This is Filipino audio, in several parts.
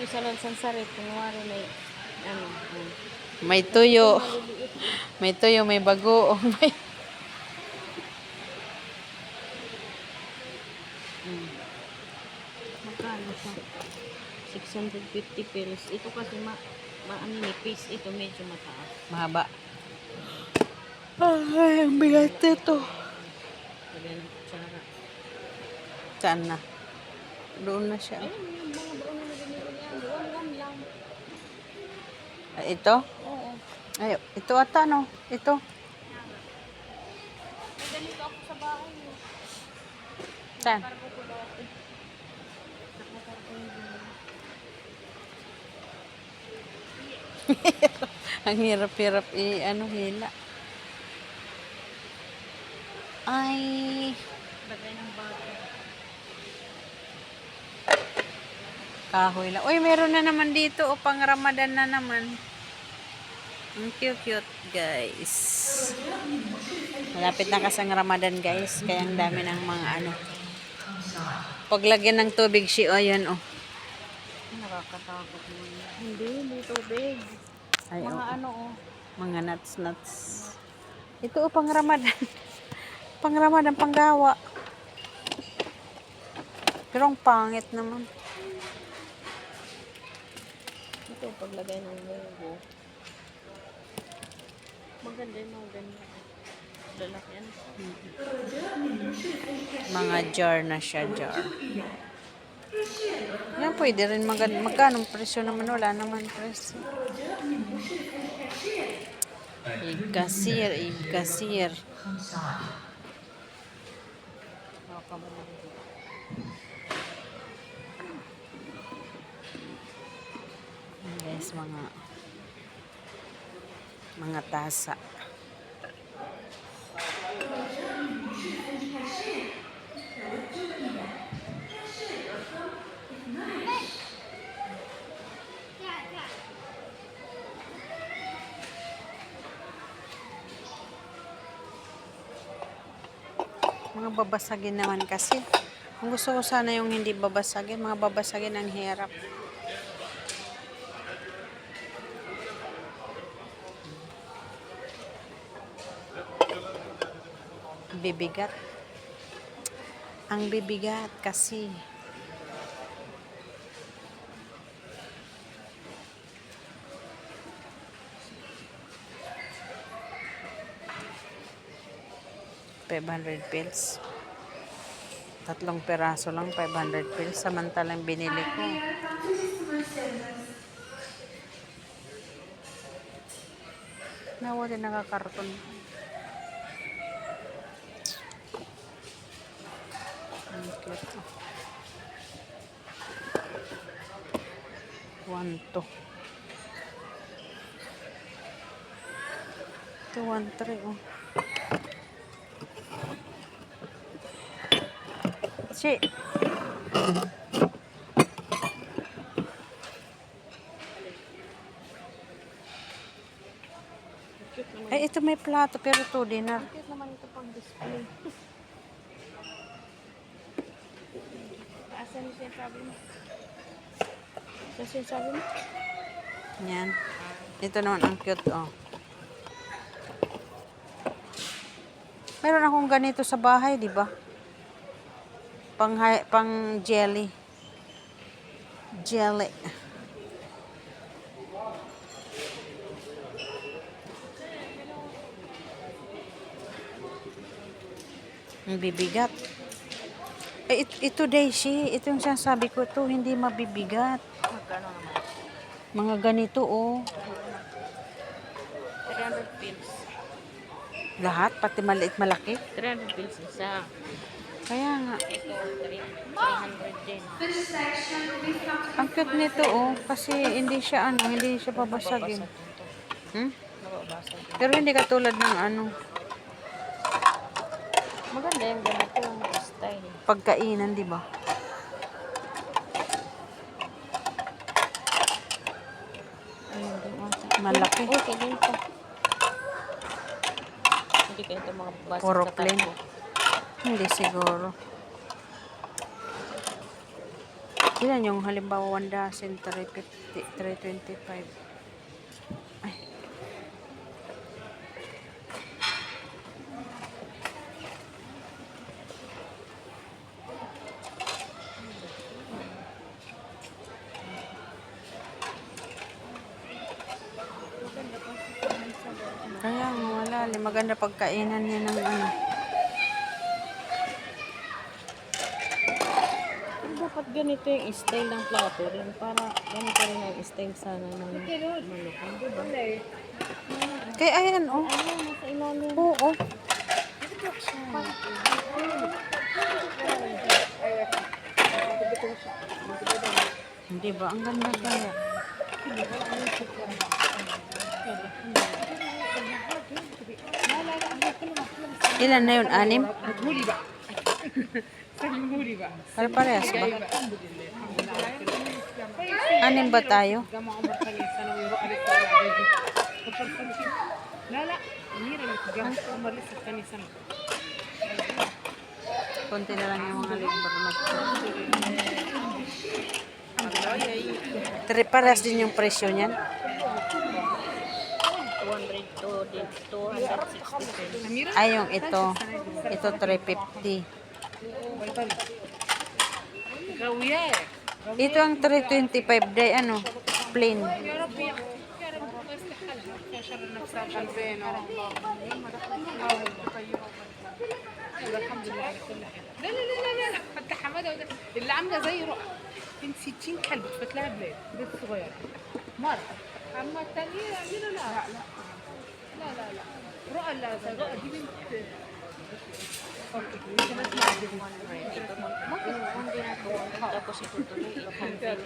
Yung sa Lansan Sarit, kunwari may, ano, May tuyo. May tuyo, may bago. May... magkano siya? 650 pesos. Ito kasi ma, ma ano, nipis. Ito medyo mataas. Mahaba. Ay, ang bigat ito. Saan na? Doon na siya. Ayun, yung mga baon na binili niya. One-one lang. Ah, ito? Oo. Ay, ito ata, no? Ito. May ganito ako sa bahay. eh. Saan? Para. Ang hirap-hirap i ano hila. Ay, Lagay ng bago. kahoy lang. Uy, meron na naman dito o pang Ramadan na naman. Ang cute-cute, guys. Malapit na kasi ang Ramadan, guys. Kaya ang dami ng mga ano. Paglagyan ng tubig si o yan, oh. Nakakatakot mo. Hindi, may tubig. Ay, Mga oh. ano oh. Mga nuts, nuts. Ito, oh, pang Ramadan. pang Ramadan, panggawa. Pero ang pangit naman. Ito, paglagay ng logo. Maganda yung mga ganyan. Lalaki yan. Mga jar na siya, jar. Yan, pwede rin mag magkano presyo naman, wala naman presyo. Igkasir, igkasir. Yan, guys, mga mga tasa. Mga babasagin naman kasi. Ang gusto ko sana yung hindi babasagin. Mga babasagin ang hirap. Bibigat. Ang bibigat kasi. Five hundred pills. Tatlong peraso lang, 500 pills. Samantalang binili ko. Nawa din nakakarton. Cute. One, two. Ito, one, three, oh. Si. Ay, ito may plato, pero to dinner. Cute naman ito pang display. Asan yung sinasabi mo? Yung sinasabi mo? Yan. Ito naman ang cute, oh. Meron akong ganito sa bahay, di ba? Pang, pang jelly. Jelly. Ang bibigat. Eh, it- ito Daisy, ito yung sinasabi ko to, hindi mabibigat. Magkano naman? Mga ganito, oh. 300 pills. Lahat, pati maliit malaki. 300 pills isa. Kaya nga, Ito, 300 din. ang cute nito, oh. Kasi hindi siya, ano, hindi siya babasagin. Hmm? Nababasa din. Pero hindi katulad ng, ano, Maganda yung ganito style. Pagkainan, di ba? Din. Malaki. Okay, ganito. Hindi kayo ito mga basa Puro sa plain. Hindi siguro. Ilan yung halimbawa 1 dozen, 350, 325. Kaya wala. Maganda pagkainan niya ng ano. Dapat ganito yung style ng plato rin. Para ganito rin ang style sana ng ba? Kaya ayan, oh. Ano, nasa ilalim. Oo. Hindi ba? Ang ganda kaya. Ilan na yun? Anim? Pare-parehas ba? Anim ba tayo? Konti na lang yung mga libre mag Tre parehas din yung presyo niyan. 200 to din. 260 pesos. Ay, yung ito. Ito 350. Ito ang 325 day, ano, plain. لا لا لا لا لا حتى حماده وده اللي عامله زي رؤى بنت 60 كلب بتبت لها بلاد بنت صغيره مره اما الثانيه عندنا لا لا لا لا لا رؤى لا زي رؤى دي بنت اوكي انت بس ما عندك Hindi na to. Tapos ito tuloy 800.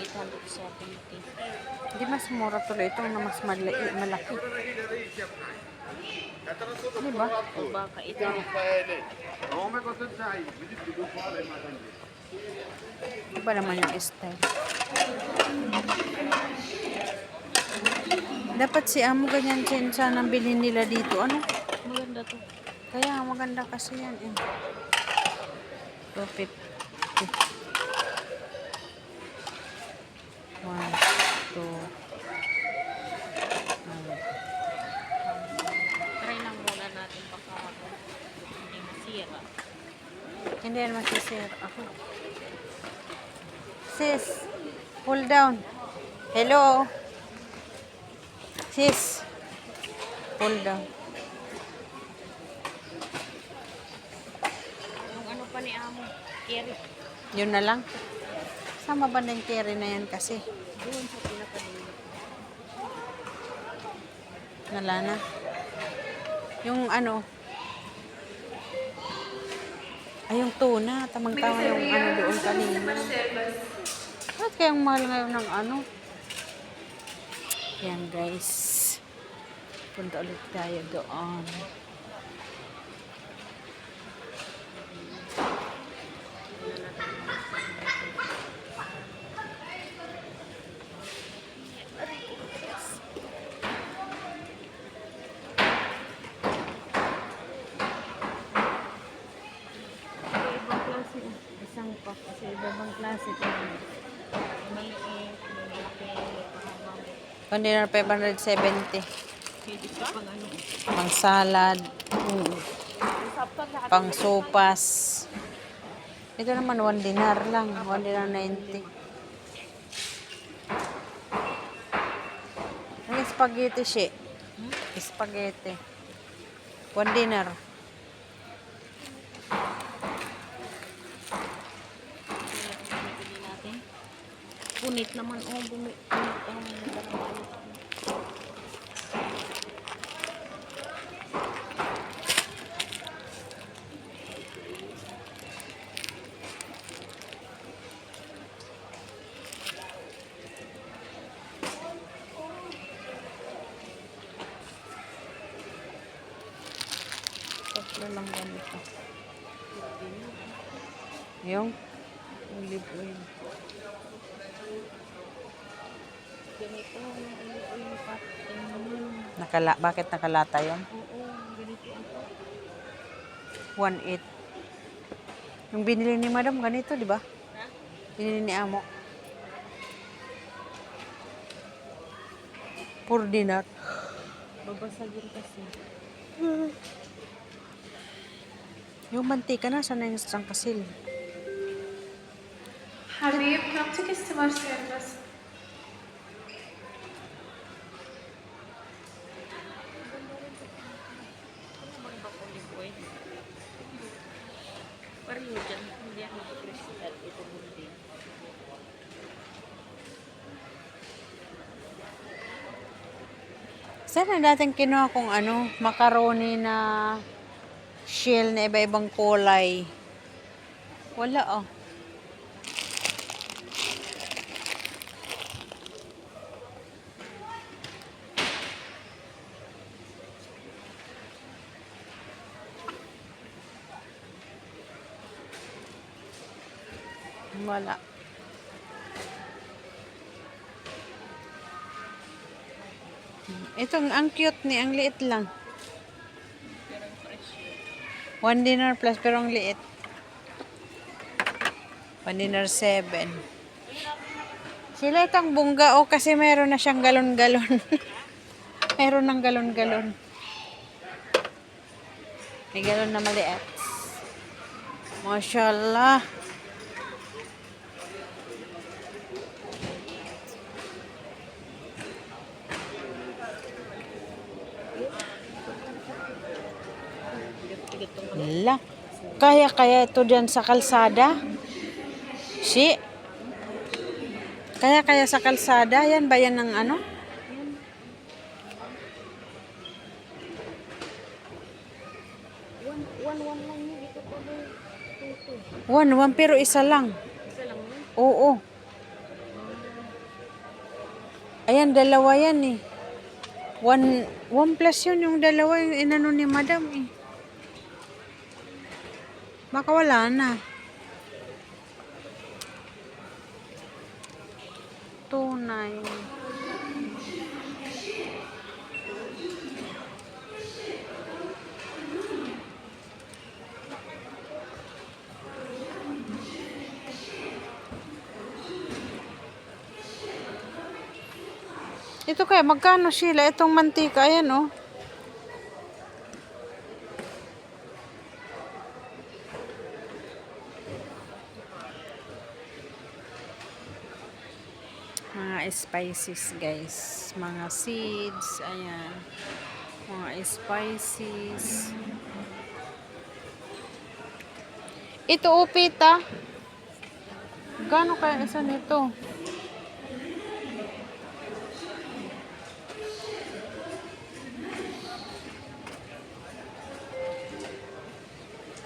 870. Hindi mas mura tuloy ito na mas mali, malaki. Di ba? O baka ito. Iba naman yung style. Dapat si Amo ganyan din sana bilhin nila dito. Ano? Maganda to. Kaya maganda kasi yan eh. 250. One, two, three. Try lang muna natin baka hindi masira. Hindi yan masisir. Ako. Sis, pull down. Hello. Sis, pull down. Yung ano pa ni Amo, Keri. Yun na lang. Sama ba na yung carry na yan kasi? Doon sa pinakadulo. Wala na. Yung ano, ay yung tuna, tamang-tama yung ano doon kanina. Bakit kayang mahal ngayon ng ano? Yan guys. Punta ulit tayo doon. Sa ibang klase. oh. Isang pa. Sa ibang klase. ito. Maliit, malaki, pahabang. Container 570. Pwede sa pang salad. Pang sopas. Ito naman, 1 dinar lang. 1 dinar 90. Ang spaghetti siya. Spaghetti. 1 dinar. Punit naman. Oh, bumi. Punit lang ganito. Yung Olive oil. Ganito ang olive oil. Ayun. nakala, bakit nakalata yon? Oo, ganito ang 1.8. Yung binili ni madam, ganito, di ba? Ha? Ini ni amo. For dinner. Babasagin kasi. Yung mantika na, sana yung isang kasil. Ako crystal. Ito hindi. Sana dating kinuha kong ano, macaroni na shell na iba-ibang kulay. Wala oh. Wala. Itong ang cute ni, ang liit lang. One dinner plus pero ang liit. One dinner seven. Sila itong bungga o kasi meron na siyang galon-galon. meron ng galon-galon. May galon na maliit. Mashallah. Kaya kaya ito dyan sa kalsada? Si. Kaya kaya sa kalsada? Yan ba yan ng ano? One, one, one lang yun. Ito pa ba? Ito. One, one pero isa lang. Isa lang yun. Oo. Ayan, dalawa yan eh. One, one plus yun yung dalawa yung inano ni madam eh. Baka wala na. Tunay. Ito kaya, magkano sila? Itong mantika, ayan oh. Mga spices, guys. Mga seeds, ayan. Mga spices. Ito, oh, pita. Gano kaya isa nito?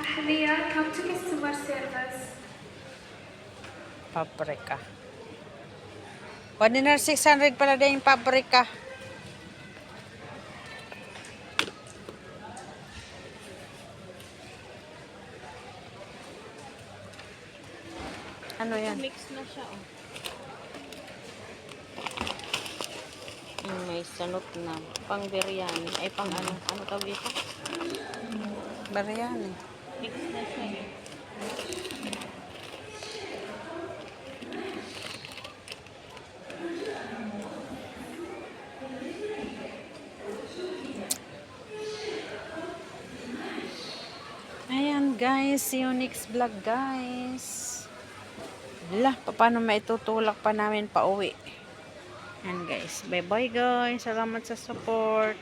Ahliya, come to customer service. Paprika. Dinner 600 pala din yung paprika. Ano yan? Mix na siya oh. Mm, may sanot na. Pang biryani. Ay, pang ano. Ano tawag ito? Biryani. Mix na siya guys, yung next vlog guys. Lah, paano maitutulak pa namin pa uwi? Ayan guys, bye bye guys. Salamat sa support.